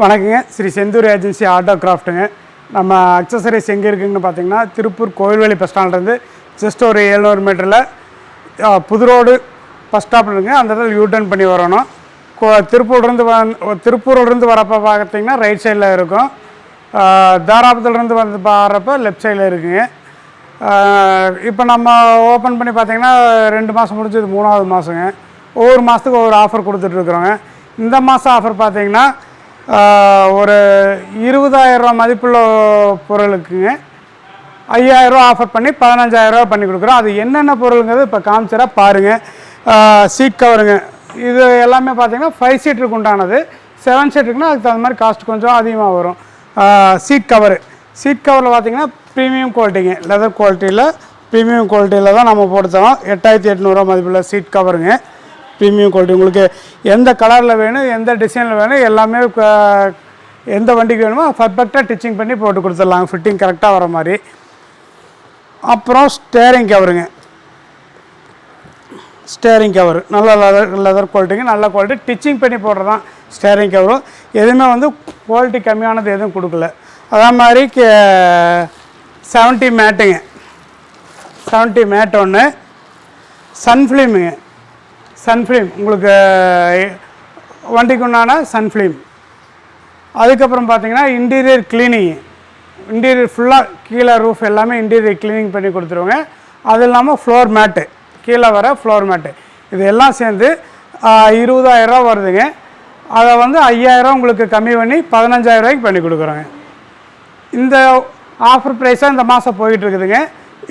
வணக்கங்க. Sri Senthur agency auto கிராஃப்ட்டுங்க நம்ம அக்சசரிஸ் எங்கே இருக்குங்கன்னு பார்த்தீங்கன்னா திருப்பூர் கோயில்வேலி பஸ் ஸ்டாண்ட்லேருந்து ஜஸ்ட் ஒரு எழுநூறு மீட்டரில் புது ரோடு பஸ் ஸ்டாப் இருக்குங்க. அந்த இடத்துல யூ டர்ன் பண்ணி வரணும். கோ- திருப்பூர்லேருந்து வந் திருப்பூர்லேருந்து வரப்போ பார்த்தீங்கன்னா ரைட் சைடில் இருக்கும். தாராபுரத்துலேருந்து வந்து பாடுறப்ப லெஃப்ட் சைடில் இருக்குங்க. இப்போ நம்ம ஓப்பன் பண்ணி பார்த்தீங்கன்னா ரெண்டு மாதம் முடிஞ்சது மூணாவது மாதங்க ஒவ்வொரு மாதத்துக்கு ஒவ்வொரு ஆஃபர் கொடுத்துட்ருக்குறோங்க இந்த மாதம் ஆஃபர் பார்த்தீங்கன்னா ஒரு இருபதாயிரரூவா மதிப்புள்ள பொருளுக்குங்க ஐயாயிரரூவா ஆஃபர் பண்ணி பதினஞ்சாயிரரூவா பண்ணி கொடுக்குறோம். அது என்னென்ன பொருளுங்கிறது இப்போ காமிச்சிடா பாருங்கள் சீட் கவருங்க இது எல்லாமே பார்த்தீங்கன்னா ஃபைவ் சீட்டுக்கு உண்டானது. செவன் சீட்டுக்குன்னா அதுக்கு தகுந்த மாதிரி காஸ்ட் கொஞ்சம் அதிகமாக வரும். சீட் கவரு சீட் கவரில் பார்த்திங்கன்னா ப்ரீமியம் குவாலிட்டிங்க லெதர் குவாலிட்டியில் ப்ரீமியம் குவாலிட்டியில் தான் நம்ம போட்டு தரோம். எட்டாயிரத்தி எட்நூறுவா மதிப்புள்ள சீட் கவருங்க ப்ரீமியம் குவாலிட்டி உங்களுக்கு எந்த கலரில் வேணும் எந்த டிசைனில் வேணும் எல்லாமே எந்த வண்டிக்கு வேணுமோ பர்ஃபெக்டாக டிச்சிங் பண்ணி போட்டு கொடுத்துடலாம். ஃபிட்டிங் கரெக்டாக வர மாதிரி. அப்புறம் ஸ்டேரிங் கவருங்க ஸ்டேரிங் கவர் நல்ல லெதர் லெதர் குவாலிட்டிங்க நல்ல குவாலிட்டி டிச்சிங் பண்ணி போடுறது தான் ஸ்டேரிங் கவரும் எதுவுமே வந்து குவாலிட்டி கம்மியானது எதுவும் கொடுக்கல. அதே மாதிரி செவன்ட்டி மேட்டுங்க செவன்ட்டி மேட் ஒன்று சன்ஃப்ளீமுங்க சன்ஃபிலிம் உங்களுக்கு வண்டிக்கு உண்டான சன்ஃபிலிம். அதுக்கப்புறம் பார்த்தீங்கன்னா இன்டீரியர் கிளீனிங் இன்டீரியர் ஃபுல்லாக கீழே ரூஃப் எல்லாமே இன்டீரியர் க்ளீனிங் பண்ணி கொடுத்துருவோங்க. அது இல்லாமல் ஃப்ளோர் மேட்டு கீழே வர ஃப்ளோர் மேட்டு இது எல்லாம் சேர்ந்து இருபதாயிரரூவா வருதுங்க. அதை வந்து ஐயாயிரம் உங்களுக்கு கம்மி பண்ணி பதினஞ்சாயிரரூவாய்க்கு பண்ணி கொடுக்குறோங்க. இந்த ஆஃபர் ப்ரைஸாக இந்த மாதம் போயிட்டுருக்குதுங்க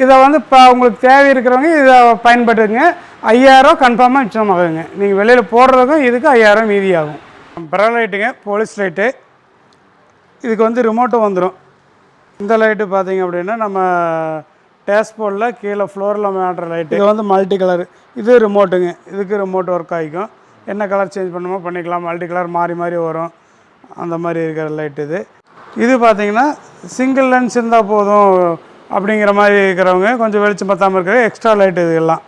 இதை வந்து இப்போ உங்களுக்கு தேவை இருக்கிறவங்க இதை பயன்படுத்துங்க. ஐயாயிரம் கன்ஃபார்மாக மிச்சமாகுங்க நீங்கள் வெளியில் போடுறதுக்கும் இதுக்கு ஐயாயிரம் மீதி ஆகும் ப்ரா லைட்டுங்க போலீஸ் லைட்டு இதுக்கு வந்து ரிமோட்டும் வந்துடும் இந்த லைட்டு பார்த்தீங்க அப்படின்னா நம்ம டேஷ்போர்டில் கீழே ஃப்ளோரில் மாட்டுற லைட்டு இது வந்து மல்டி கலர் இது ரிமோட்டுங்க இதுக்கு ரிமோட் ஒர்க் ஆகிக்கும். என்ன கலர் சேஞ்ச் பண்ணுமோ பண்ணிக்கலாம். மல்டி கலர் மாறி மாறி வரும். அந்த மாதிரி இருக்கிற லைட் இது. இது பார்த்தீங்கன்னா சிங்கிள் லென்ஸ் இருந்தால் போதும் அப்படிங்கிற மாதிரி இருக்கிறவங்க கொஞ்சம் வெளிச்சம் பத்தாமல் இருக்கிற எக்ஸ்ட்ரா லைட் இதுகெல்லாம்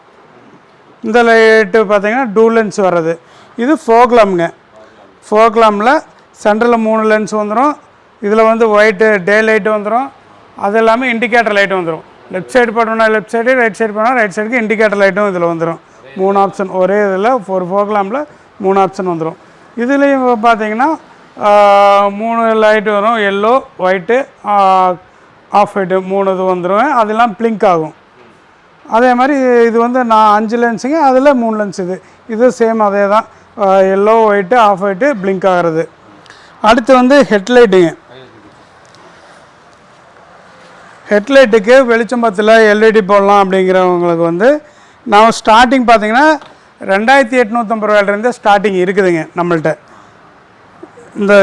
இந்த லைட்டு பார்த்தீங்கன்னா டூ லென்ஸ் வர்றது. இது ஃபோக்லாம்ங்க ஃபோக்லாமில் சென்டரில் மூணு லென்ஸ் வந்துடும் இதில் வந்து ஒயிட்டு டே லைட்டு வந்துடும் அது இல்லாமல் இண்டிகேட்டர் லைட்டு வந்துடும் லெஃப்ட் சைடு போட்டோம்னா லெஃப்ட் சைடு ரைட் சைடு போனால் ரைட் சைடுக்கு இண்டிகேட்டர் லைட்டும் இதில் வந்துடும் மூணு ஆப்ஷன் ஒரே இதில் ஒரு ஃபோக்லாமில் மூணு ஆப்ஷன் வந்துடும் இதுலேயும் பார்த்தீங்கன்னா மூணு லைட்டு வரும். எல்லோ ஒயிட்டு ஆஃப் ஒயிட்டு மூணு இது வந்துடும் அதெல்லாம் பிளிங்க் ஆகும். அதே மாதிரி இது வந்து நான் அஞ்சு லென்ஸுங்க அதில் மூணு லென்ஸ் இது. இது சேம் அதே தான் yellow white off white blink ஆகிறது. அடுத்து வந்து ஹெட்லைட்டுங்க ஹெட்லைட்டுக்கு வெளிச்சம் பத்தில் எல்இடி போடலாம் அப்படிங்கிறவங்களுக்கு வந்து நான் ஸ்டார்டிங் பார்த்தீங்கன்னா ரெண்டாயிரத்தி எட்நூற்றம்பது ரூபாயிலிருந்து ஸ்டார்டிங் இருக்குதுங்க நம்மள்கிட்ட இந்த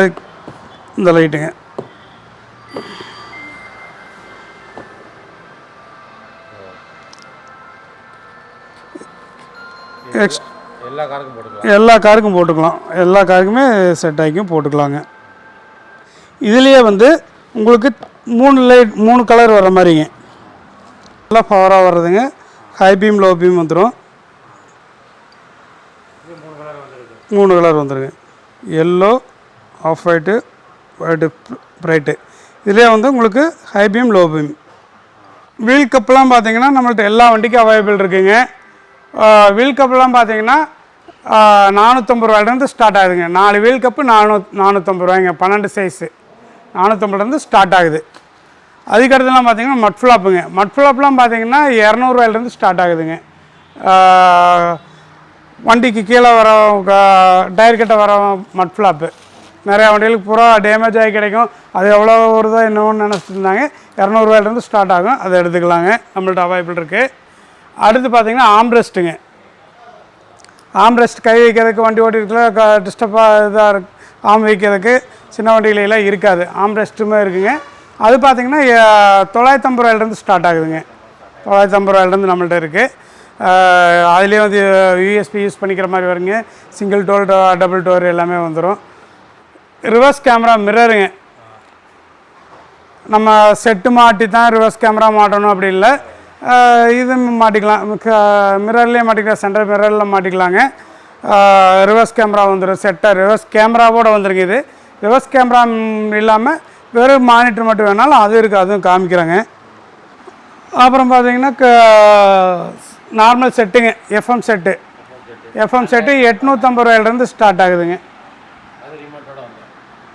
இந்த லைட்டுங்க எக்ஸ் எல்லா காருக்கும் போட்டுக்கலாம். எல்லா காருக்கும் போட்டுக்கலாம். எல்லா காருக்குமே செட் ஆகிக்கும் போட்டுக்கலாங்க. இதுலேயே வந்து உங்களுக்கு மூணு லைட் மூணு கலர் வர மாதிரிங்க. நல்லா பவராக வர்றதுங்க. ஹை பீம் லோ பீம் வந்துடும் மூணு கலர் வந்துருங்க yellow off white white bright இதுலேயே வந்து உங்களுக்கு high beam low beam wheel கப்லாம் பார்த்தீங்கன்னா நம்மள்ட்ட எல்லா வண்டிக்கும் அவைலபிள் இருக்குங்க. வீல் கப்லாம் பார்த்தீங்கன்னா நானூற்றம்பது ரூபாயிலேருந்து ஸ்டார்ட் ஆகுதுங்க. நாலு வீல் கப்பு நானூ நானூற்றம்பது ரூபாய்ங்க பன்னெண்டு சைஸு நானூற்றம்பதுலேருந்து ஸ்டார்ட் ஆகுது. அதுக்கடுத்துலாம் பார்த்தீங்கன்னா மட்ஃப்ளாப்புங்க மட்ஃப்ளாப்லாம் பார்த்தீங்கன்னா இரநூறுவாயிலேருந்து ஸ்டார்ட் ஆகுதுங்க. வண்டிக்கு கீழே வர டயர் கிட்ட வர மட்ஃப்ளாப்பு நிறையா வண்டிகளுக்கு பூரா டேமேஜ் ஆகி கிடைக்கும். அது எவ்வளோ வருதோ என்னவோன்னு நினச்சிட்டு இருந்தாங்க. இரநூறுவாயிலேருந்து ஸ்டார்ட் ஆகும். அதை எடுத்துக்கலாங்க. நம்மள்ட்ட அவைலபிள் இருக்குது அடுத்து பார்த்தீங்கன்னா ஆம்ரெஸ்ட்டுங்க. ஆம்ரெஸ்ட் கை வைக்கிறதுக்கு வண்டி ஓட்டிருக்கல டிஸ்டர்பாக இதாக இருக்கு ஆம் வைக்கிறதுக்கு சின்ன வண்டிகளெல்லாம் இருக்காது. ஆம்ரெஸ்ட்டுமே இருக்குங்க. அது பார்த்தீங்கன்னா எ- தொள்ளாயிரத்தம்பது ரூபாயிலேருந்து ஸ்டார்ட் ஆகுதுங்க. தொள்ளாயிரத்தம்பது ரூபாயிலேருந்து நம்மள்ட்ட இருக்குது அதுலேயும் வந்து யூஎஸ்பி யூஸ் பண்ணிக்கிற மாதிரி வருங்க. சிங்கிள் டோர் டபுள் டோர் எல்லாமே வந்துடும் ரிவர்ஸ் கேமரா மிரருங்க நம்ம செட்டு மாட்டி தான் ரிவர்ஸ் கேமரா மாட்டணும் அப்படி இல்லை. இது மாட்டிக்கலாம். மிரர்லேயே மாட்டிக்கலாம். சென்டர் மிரரில் மாட்டிக்கலாங்க. ரிவர்ஸ் கேமரா வந்துடும் செட்டாக ரிவர்ஸ் கேமராவோட வந்துருங்க இது. ரிவர்ஸ் கேமரா இல்லாமல் வெறும் மானிட்டர் மட்டும் வேணாலும் அது இருக்குது அதுவும் காமிக்கிறாங்க. அப்புறம் பார்த்தீங்கன்னா நார்மல் செட்டுங்க எஃப்எம் செட்டு எஃப்எம் செட்டு எட்நூற்றம்பது ரூபாயிலேருந்து ஸ்டார்ட் ஆகுதுங்க.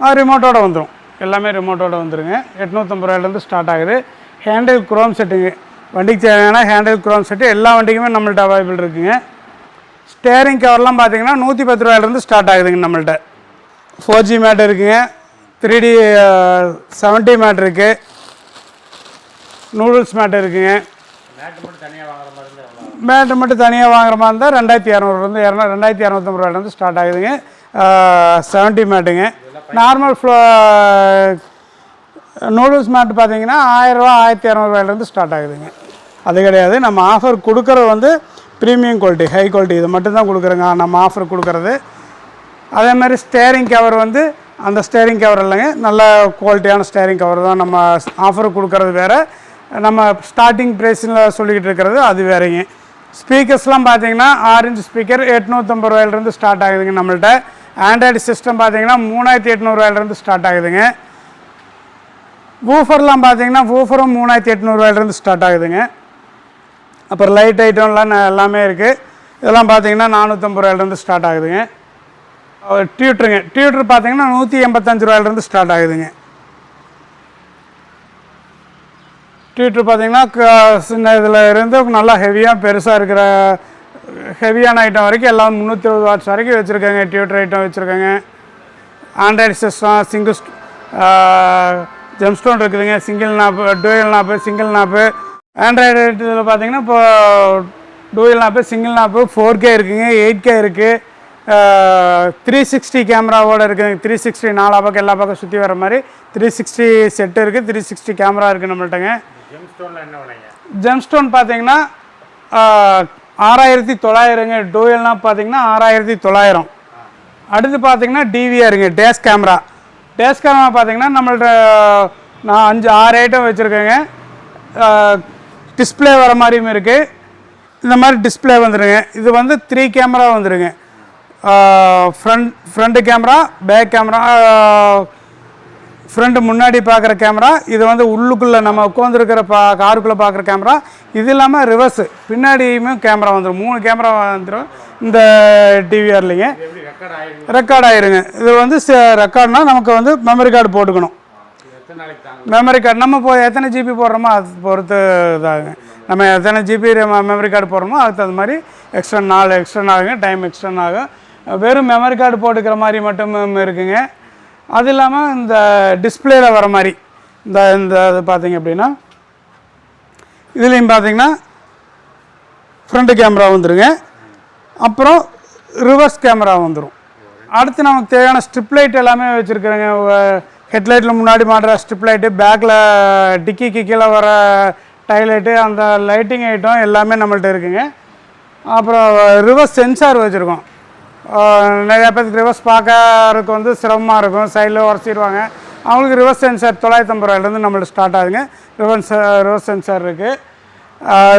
ஆ ரிமோட்டோட வந்துடும் எல்லாமே ரிமோட்டோட வந்துருங்க. எட்நூற்றம்பது ரூபாயிலேருந்து ஸ்டார்ட் ஆகுது. ஹேண்டில் குரோம் செட்டுங்க வண்டிக்கு தேவையான ஹேண்டில் குரோம் செட்டு எல்லா வண்டிக்குமே நம்மள்ட்ட அவைலபிள் இருக்குங்க. ஸ்டேரிங் கவர்லாம் பார்த்தீங்கன்னா நூற்றி பத்து ரூபாயிலேருந்து ஸ்டார்ட் ஆகுதுங்க நம்மள்ட்ட. ஃபோர் ஜி மேட் இருக்குங்க. த்ரீ டி செவன்ட்டி மேட் இருக்குது நூடுல்ஸ் மேட் எவ்வளோ மேட்டு மட்டும் தனியாக வாங்குற மாதிரி இருந்தால் ரெண்டாயிரத்தி இரநூறுலேருந்து இரநூ ரெண்டாயிரத்தி இரநூத்தம்பது ரூபாயிலேருந்து ஸ்டார்ட் ஆகுதுங்க. செவன்ட்டி மேட்டுங்க நார்மல் ஃப்ளோ நூடுல்ஸ் மேட் பார்த்தீங்கன்னா ஆயிரரூவா ஆயிரத்தி இரநூறுவாயிலேருந்து ஸ்டார்ட் ஆகுதுங்க. அது கிடையாது. நம்ம ஆஃபர் கொடுக்குறது வந்து ப்ரீமியம் குவாலிட்டி ஹை குவாலிட்டி இது மட்டும்தான் கொடுக்குறோங்க. நம்ம ஆஃபர் கொடுக்குறது. அதே மாதிரி ஸ்டேரிங் கவர் வந்து அந்த ஸ்டேரிங் கவர் இல்லைங்க. நல்ல குவாலிட்டியான ஸ்டேரிங் கவர் தான் நம்ம ஆஃபர் கொடுக்கறது வேறு. நம்ம ஸ்டார்டிங் ப்ரைஸில் சொல்லிக்கிட்டு இருக்கிறது அது வேறுங்க. ஸ்பீக்கர்ஸ்லாம் பார்த்தீங்கன்னா ஆரஞ்சு ஸ்பீக்கர் எட்நூற்றம்பது ரூபாயிலிருந்து ஸ்டார்ட் ஆகுதுங்க நம்மள்ட்ட. ஆண்ட்ராய்டு சிஸ்டம் பார்த்தீங்கன்னா மூணாயிரத்தி எட்நூறுவாயிலிருந்து ஸ்டார்ட் ஆகுதுங்க. வூஃபர்லாம் பார்த்தீங்கன்னா வூஃபரும் மூணாயிரத்தி எட்நூறுவாயிலேருந்து ஸ்டார்ட் ஆகுதுங்க. அப்புறம் லைட் ஐட்டம்லாம் எல்லாமே இருக்குது இதெல்லாம் பார்த்தீங்கன்னா நானூற்றம்பது ரூபாயிலேருந்து ஸ்டார்ட் ஆகுதுங்க. டியூட்டருங்க டியூட்டர் பார்த்தீங்கன்னா நூற்றி எண்பத்தஞ்சு ரூபாயிலேருந்து ஸ்டார்ட் ஆகுதுங்க. டியூட்டர் பார்த்தீங்கன்னா க- சின்ன இதில் இருந்து நல்லா ஹெவியாக பெருசாக இருக்கிற ஹெவியான ஐட்டம் வரைக்கும் எல்லாம் முந்நூற்றி இருபது வாட்ஸ் வரைக்கும் வச்சுருக்காங்க. டியூட்டர் ஐட்டம் வச்சுருக்காங்க. ஆண்ட்ராய்டு சிஸ்டம் சிங்கிள் ஜெம்ஸ்டோன் இருக்குதுங்க. Single knob dual knob single knob Android இதில் பார்த்தீங்கன்னா இப்போ dual knob single knob four K இருக்குங்க எயிட் கே இருக்குது த்ரீ சிக்ஸ்டி கேமராவோட இருக்குதுங்க. த்ரீ சிக்ஸ்டி நாலா பக்கம் எல்லா பக்கம் சுற்றி வர மாதிரி த்ரீ சிக்ஸ்டி செட்டு இருக்குது த்ரீ சிக்ஸ்டி கேமரா இருக்குது விலைங்க? ஜெம்ஸ்டோன் பார்த்தீங்கன்னா ஆறாயிரத்தி தொள்ளாயிரங்க. டூயல்னா பார்த்தீங்கன்னா ஆறாயிரத்தி தொள்ளாயிரம். அடுத்து பார்த்தீங்கன்னா டிவிஆருங்க டேஸ் கேமரா டேஸ் கேமரா பார்த்தீங்கன்னா நம்மள்ட்ட நான் அஞ்சு ஆறு ஐட்டம் வச்சுருக்கேங்க. டிஸ்பிளே வர மாதிரியும் இருக்குது இந்த மாதிரி டிஸ்ப்ளே வந்துடுங்க இது வந்து த்ரீ கேமரா வந்துடுங்க front front camera back camera front முன்னாடி பார்க்குற கேமரா இது வந்து உள்ளுக்குள்ளே நம்ம உட்காந்துருக்கிற பா காருக்குள்ளே பார்க்குற கேமரா இது இல்லாமல் ரிவர்ஸு பின்னாடியுமே கேமரா வந்துடும் மூணு கேமரா வந்துடும் இந்த டிவிஆர்லிங்க ரெக்கார்ட் ஆயிருங்க இது வந்து ரெக்கார்ட்னா நமக்கு வந்து மெமரி கார்டு போட்டுக்கணும். மெமரி கார்டு நம்ம இப்போ எத்தனை ஜிபி போடுறோமோ அது பொறுத்து இதாகுங்க. நம்ம எத்தனை ஜிபி மெமரி கார்டு போடுறோமோ அதுக்கு தகுந்த மாதிரி எக்ஸ்ட்ரா நாள் எக்ஸ்ட்ரா ஆகுங்க டைம் எக்ஸ்ட்ரா ஆகும் வெறும் மெமரி கார்டு போட்டுக்கிற மாதிரி மட்டும் இருக்குங்க. அது இல்லாமல் இந்த டிஸ்பிளேல வர மாதிரி இந்த இந்த இது பார்த்தீங்க அப்படின்னா இதுலேயும் பார்த்தீங்கன்னா ஃப்ரண்ட் கேமரா வந்துருங்க. அப்புறம் ரிவர்ஸ் கேமரா வந்துடும் அடுத்து நமக்கு தேவையான ஸ்ட்ரிப் லைட் எல்லாமே வச்சுருக்குறேங்க. ஹெட்லைட்டில் முன்னாடி மாட்டுற ஸ்ட்ரிப் லைட்டு பேக்கில் டிக்கிக்கு கீழே வர டைலைட்டு அந்த லைட்டிங் ஐட்டம் எல்லாமே நம்மள்ட்ட இருக்குங்க. அப்புறம் ரிவர்ஸ் சென்சார் வச்சுருக்கோம். நிறையா பேருக்கு ரிவர்ஸ் பார்க்கறதுக்கு வந்து சிரமமாக இருக்கும். சைடில் உரைச்சிடுவாங்க அவங்களுக்கு ரிவர்ஸ் சென்சார் தொள்ளாயிரத்தி ஐம்பது ரூபாயிலேருந்து நம்மள்ட்ட ஸ்டார்ட் ஆகுதுங்க. ரிவர்ஸ் ரிவர்ஸ் சென்சார் இருக்குது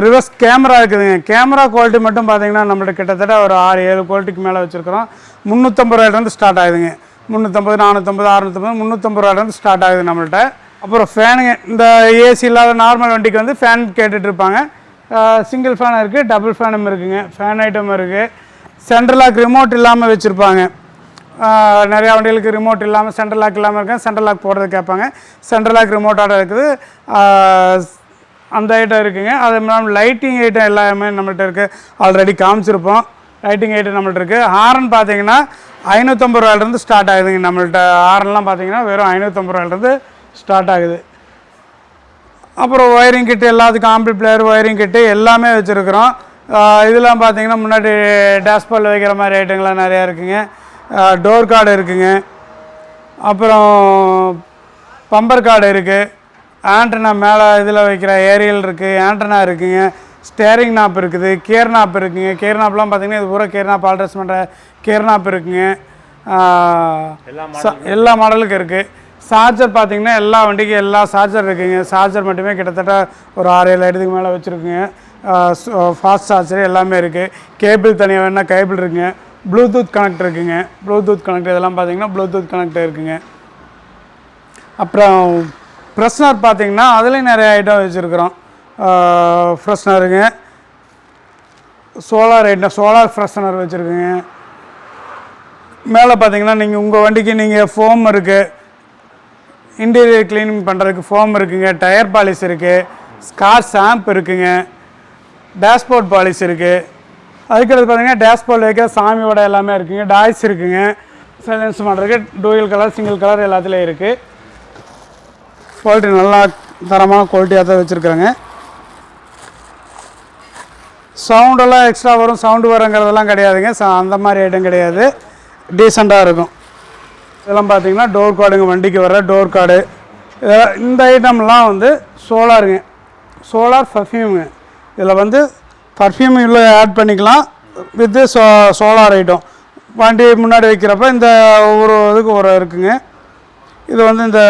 ரிவர்ஸ் கேமரா இருக்குதுங்க கேமரா குவாலிட்டி மட்டும் பார்த்தீங்கன்னா நம்மள்ட்ட கிட்டத்தட்ட ஒரு ஆறு ஏழு குவாலிட்டிக்கு மேலே வச்சுருக்கிறோம். முந்நூற்றம்பது ரூபாயிலேருந்து ஸ்டார்ட் ஆகுதுங்க. முந்நூற்றம்பது நானூற்றம்பது அறுநூற்றம்பது முந்நூற்றம்பது ரூபாயிலேருந்து ஸ்டார்ட் ஆகுது நம்மள்ட்ட. அப்புறம் ஃபேனுங்க இந்த ஏசி இல்லாத நார்மல் வண்டிக்கு வந்து ஃபேன் கேட்டுட்ருப்பாங்க சிங்கிள் ஃபேன் இருக்குது டபுள் ஃபேனும் இருக்குங்க. ஃபேன் ஐட்டம் இருக்குது சென்ட்ரல் லாக் ரிமோட் இல்லாமல் வச்சுருப்பாங்க. நிறையா வண்டிகளுக்கு ரிமோட் இல்லாமல் சென்ட்ரல் லாக் இல்லாமல் இருக்காங்க. சென்ட்ரல் லாக் போடுறது கேட்பாங்க. சென்ட்ரல் லாக் ரிமோட்டோட இருக்குது. அந்த ஐட்டம் இருக்குங்க. அது இல்லாமல் லைட்டிங் ஐட்டம் எல்லாமே நம்மள்ட்ட இருக்குது ஆல்ரெடி காமிச்சிருப்போம். லைட்டிங் ஐட்டம் நம்மள்ட்ட இருக்குது ஹாரன் பார்த்தீங்கன்னா ஐநூற்றம்பது ரூபாயிலேருந்து ஸ்டார்ட் ஆகுதுங்க. நம்மள்ட்ட ஹாரன்லாம் பார்த்தீங்கன்னா வெறும் ஐநூற்றம்பது ரூபாயிலேருந்து ஸ்டார்ட் ஆகுது. அப்புறம் ஒயரிங் கிட்டு எல்லாத்துக்கும் ஆம்பிள் பிளேயர் ஒயரிங் கிட்டு எல்லாமே வச்சுருக்குறோம். இதெல்லாம் பார்த்தீங்கன்னா முன்னாடி டேஷ்போர்டில் வைக்கிற மாதிரி ஐட்டங்கள்லாம் நிறையா இருக்குங்க. டோர் கார்டு இருக்குங்க. அப்புறம் பம்பர் கார்டு இருக்குது ஆண்டனா மேலே இதில் வைக்கிற ஏரியல் இருக்குது ஆண்டனா இருக்குங்க. ஸ்டேரிங் நாப் இருக்குது கேர் நாப் இருக்குங்க. கேர் நாப்லாம் பார்த்தீங்கன்னா இது பூரா கேர் நாப் ஆல்ட்ரேஸ் பண்ணுற கேர் நாப் எல்லா மாடலுக்கும். இருக்குது சார்ஜர் பார்த்தீங்கன்னா எல்லா வண்டிக்கும் எல்லா சார்ஜர் இருக்குங்க. சார்ஜர் மட்டுமே கிட்டத்தட்ட ஒரு ஆறு ஏழு இடத்துக்கு மேலே வச்சுருக்குங்க. ஃபாஸ்ட் சார்ஜர் எல்லாமே இருக்குது கேபிள் தனியாக வேணால் கேபிள் இருக்குங்க. ப்ளூடூத் கனெக்ட் இருக்குங்க. ப்ளூடூத் கனெக்ட் இதெல்லாம் பார்த்தீங்கன்னா ப்ளூடூத் கனெக்ட் இருக்குங்க. அப்புறம் ஃப்ரெஷ்னர் பார்த்தீங்கன்னா அதுலேயும் நிறைய ஐட்டம் வச்சுருக்குறோம். ஃப்ரெஷ்னருங்க. சோலார் ஐட்டம் சோலார் ஃப்ரெஷ்னர் வச்சுருக்குங்க. மேலே பார்த்தீங்கன்னா நீங்கள் உங்கள் வண்டிக்கு நீங்கள் ஃபோம் இருக்குது இன்டீரியர் க்ளீனிங் பண்ணுறதுக்கு ஃபோம் இருக்குங்க. டயர் பாலிஸ் இருக்குது ஸ்கார் ஷாம்ப் இருக்குங்க. டேஷ்போர்ட் பாலிஸ் இருக்குது அதுக்கடுத்து பார்த்தீங்கன்னா டேஷ்போர்ட் வைக்கிற சாமியோட எல்லாமே இருக்குங்க. டாய்ஸ் இருக்குங்க. சைலன்ஸ் பண்ணுறதுக்கு டூயல் கலர் சிங்கிள் கலர் எல்லாத்துலேயும் இருக்குது குவாலிட்டி நல்லா தரமான குவாலிட்டியாக தான் வச்சுருக்குறாங்க. சவுண்டெல்லாம் எக்ஸ்ட்ரா வரும். சவுண்டு வருங்கிறதெல்லாம் கிடையாதுங்க. ச- அந்த மாதிரி ஐட்டம் கிடையாது. டீசெண்டாக இருக்கும். இதெல்லாம் பார்த்தீங்கன்னா டோர் கார்டுங்க வண்டிக்கு வர டோர் கார்டு இதெல்லாம் இந்த ஐட்டம்லாம் வந்து சோலாருங்க சோலார் பர்ஃப்யூமுங்க இதில் வந்து பர்ஃப்யூம் உள்ள ஆட் பண்ணிக்கலாம். வித்து சோ சோலார் ஐட்டம் வண்டி முன்னாடி வைக்கிறப்ப இந்த ஒவ்வொரு இதுக்கு ஒரு இருக்குங்க. இது வந்து இந்த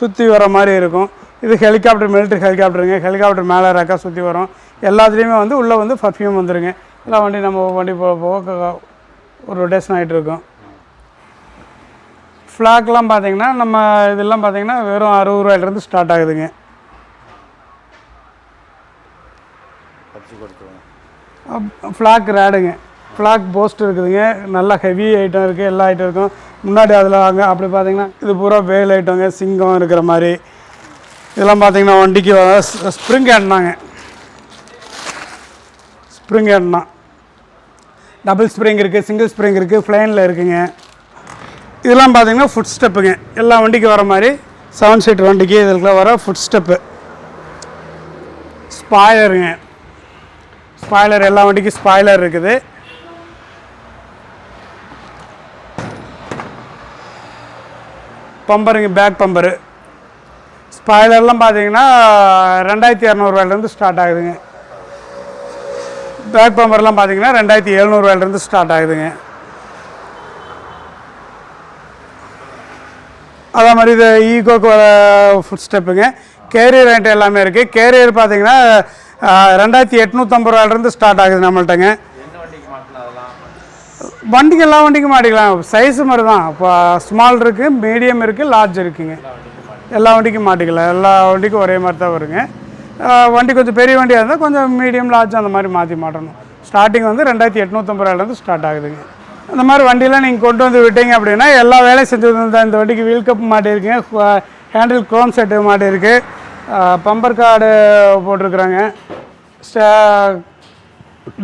சுற்றி வர மாதிரி இருக்கும். இது ஹெலிகாப்டர் மிலிட்ரி ஹெலிகாப்டருங்க ஹெலிகாப்டர் மேலே ரக்கா சுற்றி வரும். எல்லாத்துலேயுமே வந்து உள்ளே வந்து பர்ஃப்யூம் வந்துருங்க. எல்லாம் வண்டி நம்ம வண்டி போக போக ஒரு ரொட்டேஷன் ஆகிட்டு இருக்கும். ஃப்ளாக்லாம் பார்த்தீங்கன்னா நம்ம இதெல்லாம் பார்த்தீங்கன்னா வெறும் அறுபது ரூபாயிலேருந்து ஸ்டார்ட் ஆகுதுங்க. ஃப்ளாக் ரேடுங்க ஃப்ளாக் போஸ்ட் இருக்குதுங்க. நல்லா ஹெவி ஐட்டம் இருக்குது எல்லா ஐட்டம் இருக்கும். முன்னாடி அதில் அங்கே அப்படி பார்த்தீங்கன்னா இது பூரா வேல் ஐட்டங்க சிங்கம் இருக்கிற மாதிரி. இதெல்லாம் பார்த்தீங்கன்னா வண்டிக்கு ஸ்ப்ரிங் ஹேண்ட்னாங்க ஸ்ப்ரிங் ஹேண்ட்னா டபுள் ஸ்ப்ரிங் இருக்குது சிங்கிள் ஸ்ப்ரிங் இருக்குது ஃப்ளைனில் இருக்குங்க. இதெல்லாம் பார்த்தீங்கன்னா ஃபுட் ஸ்டெப்புங்க எல்லா வண்டிக்கு வர மாதிரி செவன் சீட்டர் வண்டிக்கு இதுக்குள்ள வர ஃபுட் ஸ்டெப்பு ஸ்பாய்லருங்க ஸ்பாய்லர் எல்லா வண்டிக்கும் ஸ்பாய்லர் இருக்குது. பம்பருங்க பேக் பம்பரு. ஸ்பாய்லர்லாம் பார்த்தீங்கன்னா ரெண்டாயிரத்தி இரநூறுவாயிலேருந்து ஸ்டார்ட் ஆகுதுங்க. பேக் பம்பர்லாம் பார்த்தீங்கன்னா ரெண்டாயிரத்தி எழுநூறுவாயிலேருந்து ஸ்டார்ட் ஆகுதுங்க. அதே மாதிரி இது ஈகோக்கு வர ஃபுட் ஸ்டெப்புங்க கேரியர் ஐட்டம் எல்லாமே இருக்குது கேரியர் பார்த்தீங்கன்னா ரெண்டாயிரத்தி எட்நூற்றம்பது ரூபாயிலேருந்து ஸ்டார்ட் ஆகுது நம்மள்ட்டங்க என்ன வண்டிக்கு மாட்டலாம் அதெல்லாம் வண்டிக்கு எல்லா வண்டிக்கும் மாட்டிக்கலாம். சைஸு மாதிரி தான் இப்போ ஸ்மால் இருக்குது மீடியம் இருக்குது லார்ஜ் இருக்குங்க. எல்லா வண்டிக்கும் மாட்டிக்கலாம். எல்லா வண்டிக்கும் ஒரே மாதிரி தான் வருங்க. வண்டி கொஞ்சம் பெரிய வண்டியாக இருந்தால் கொஞ்சம் மீடியம் லார்ஜ் அந்த மாதிரி மாற்றி மாட்டணும். ஸ்டார்டிங் வந்து ரெண்டாயிரத்தி எட்நூற்றம்பது ரூபாயிலேருந்து ஸ்டார்ட் ஆகுதுங்க. அந்த மாதிரி வண்டியெலாம் நீங்கள் கொண்டு வந்து விட்டீங்க அப்படின்னா எல்லா வேலையும் செஞ்சு தந்தா இந்த வண்டிக்கு வீல் கப் மாட்டியிருக்குங்க ஹேண்டில் க்ரோம் செட்டு மாட்டியிருக்கு bumper guard போட்டிருக்குறாங்க.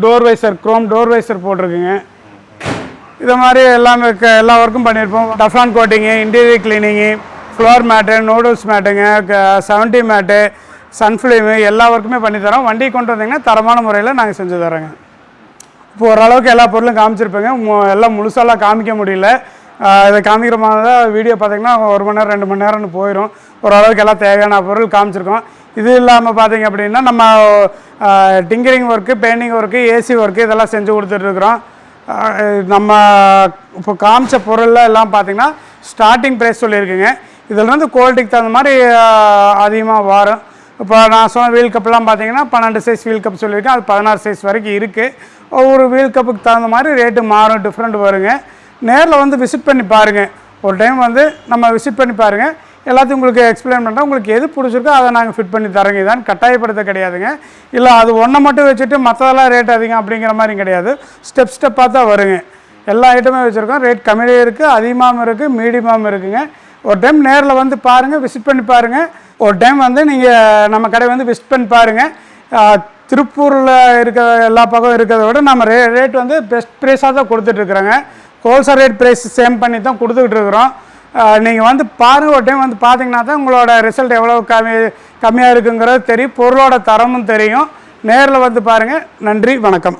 Door visor chrome door visor போட்டிருக்குங்க. இதை மாதிரி எல்லாமே க- எல்லா ஒர்க்கும் பண்ணியிருப்போம் Teflon coating interior cleaning floor mat noodles மேட்டுங்க seventy mat sun film எல்லா ஒர்க்குமே பண்ணித்தரோம் வண்டி கொண்டு வந்தீங்கன்னா தரமான முறையில் நாங்கள் செஞ்சு தரோங்க. இப்போ ஓரளவுக்கு எல்லா பொருளும் காமிச்சிருப்பேங்க. மு- எல்லாம் முழுசாலாம் காமிக்க முடியல. இதை காமிக்கிற மாதிரி தான் வீடியோ பார்த்தீங்கன்னா ஒரு மணி நேரம் ரெண்டு மணி நேரம்னு போயிடும் ஓரளவுக்கு எல்லாம் தேவையான பொருள் காமிச்சிருக்கோம். இது இல்லாமல் பார்த்தீங்க அப்படின்னா நம்ம tinkering work painting work AC work இதெல்லாம் செஞ்சு கொடுத்துட்ருக்குறோம் நம்ம இப்போ காமிச்ச பொருள்லாம் எல்லாம் பார்த்தீங்கன்னா ஸ்டார்டிங் ப்ரைஸ் சொல்லியிருக்குங்க. இதில் குவாலிட்டிக்கு தகுந்த மாதிரி அதிகமாக வரும். இப்போ நான் சொன்ன வீல் கப்லாம் பார்த்தீங்கன்னா பன்னெண்டு சைஸ் வீல் கப் சொல்லியிருக்கேன். அது பதினாறு சைஸ் வரைக்கும் இருக்குது ஒவ்வொரு வீல் கப்புக்கு தகுந்த மாதிரி ரேட்டு மாறும் டிஃப்ரெண்ட் வருங்க. நேரில் வந்து விசிட் பண்ணி பாருங்கள் ஒரு டைம் வந்து நம்ம விசிட் பண்ணி பாருங்கள் எல்லாத்தையும் உங்களுக்கு எக்ஸ்பிளைன் பண்ணுறேன் உங்களுக்கு எது பிடிச்சிருக்கோ அதை நாங்கள் ஃபிட் பண்ணி தரங்க. இதான் கட்டாயப்படுத்த கிடையாதுங்க. இல்லை அது ஒன்றை மட்டும் வச்சுட்டு மற்றதெல்லாம் ரேட் அதிகம் அப்படிங்கிற மாதிரி கிடையாது. ஸ்டெப் ஸ்டெப்பாக தான் வருங்க. எல்லா ஐட்டமே வச்சுருக்கோம். ரேட் கம்மியாக இருக்குது அதிகமாகவும் இருக்குது மீடியமாகவும் இருக்குங்க. ஒரு டைம் நேரில் வந்து பாருங்கள் விசிட் பண்ணி பாருங்கள் ஒரு டைம் வந்து நீங்கள் நம்ம கடை வந்து விசிட் பண்ணி பாருங்கள் திருப்பூரில் இருக்க எல்லா பக்கம் இருக்கிறத விட நம்ம ரே ரேட் வந்து பெஸ்ட் ப்ரைஸாக தான் கொடுத்துட்ருக்குறோங்க ஹோல்சேல் ரேட் ப்ரைஸ் சேம் பண்ணி தான் கொடுத்துக்கிட்டு இருக்கிறோம். நீங்கள் வந்து பாருங்கள் ஒரு டைம் வந்து பார்த்தீங்கன்னா தான் உங்களோட ரிசல்ட் எவ்வளோ கம்மி கம்மியாக இருக்குங்கிறது தெரியும். பொருளோட தரமும் தெரியும். நேரில் வந்து பாருங்கள் நன்றி வணக்கம்.